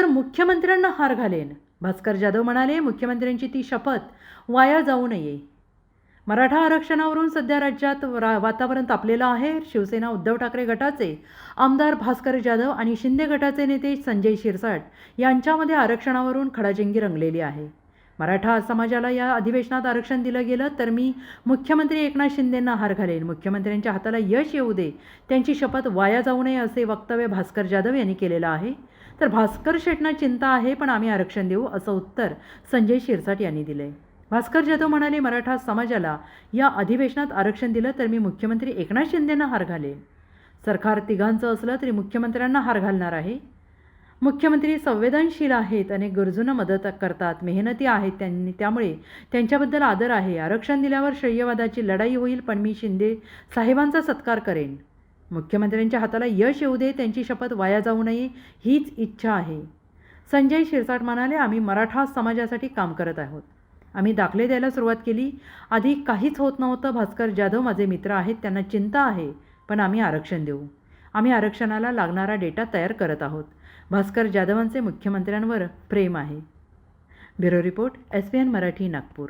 तर मुख्यमंत्र्यांना हार घालेन. भास्कर जाधव म्हणाले मुख्यमंत्र्यांची ती शपथ वाया जाऊ नये. मराठा आरक्षणावरून सध्या राज्यात रा वातावरण तापलेलं आहे. शिवसेना उद्धव ठाकरे गटाचे आमदार भास्कर जाधव आणि शिंदे गटाचे नेते संजय शिरसाट यांच्यामध्ये आरक्षणावरून खडाजिंगी रंगलेली आहे. मराठा समाजाला या अधिवेशनात आरक्षण दिलं गेलं तर मी मुख्यमंत्री एकनाथ शिंदेंना हार घालेन. मुख्यमंत्र्यांच्या हाताला यश येऊ दे. त्यांची शपथ वाया जाऊ नये असे वक्तव्य भास्कर जाधव यांनी केलेलं आहे. तर भास्कर शेटना चिंता आहे पण आम्ही आरक्षण देऊ असं उत्तर संजय शिरसाट यांनी दिलं. आहे भास्कर जाधव म्हणाले मराठा समाजाला या अधिवेशनात आरक्षण दिलं तर मी मुख्यमंत्री एकनाथ शिंदेंना हार घालेन. सरकार तिघांचं असलं तरी मुख्यमंत्र्यांना हार घालणार आहे. मुख्यमंत्री संवेदनशील आहेत अनेक गरजूंना मदत करतात मेहनती आहेत त्यांनी त्यामुळे त्यांच्याबद्दल आदर आहे. आरक्षण दिल्यावर श्रेयवादाची लढाई होईल पण मी शिंदे साहेबांचा सत्कार करेन. मुख्यमंत्र्यांच्या हाताला यश येऊ दे त्यांची शपथ वाया जाऊ नये हीच इच्छा आहे. संजय शिरसाट म्हणाले आम्ही मराठा समाजासाठी काम करत आहोत. आम्ही दाखले द्यायला सुरुवात केली. आधी काहीच होत नव्हतं. भास्कर जाधव माझे मित्र आहेत त्यांना चिंता आहे पण आम्ही आरक्षण देऊ. आम्ही आरक्षणाला लागणारा डेटा तयार करत आहोत. भास्कर जाधवांचे मुख्यमंत्र्यांवर प्रेम आहे. Bureau report S P N Marathi Nagpur.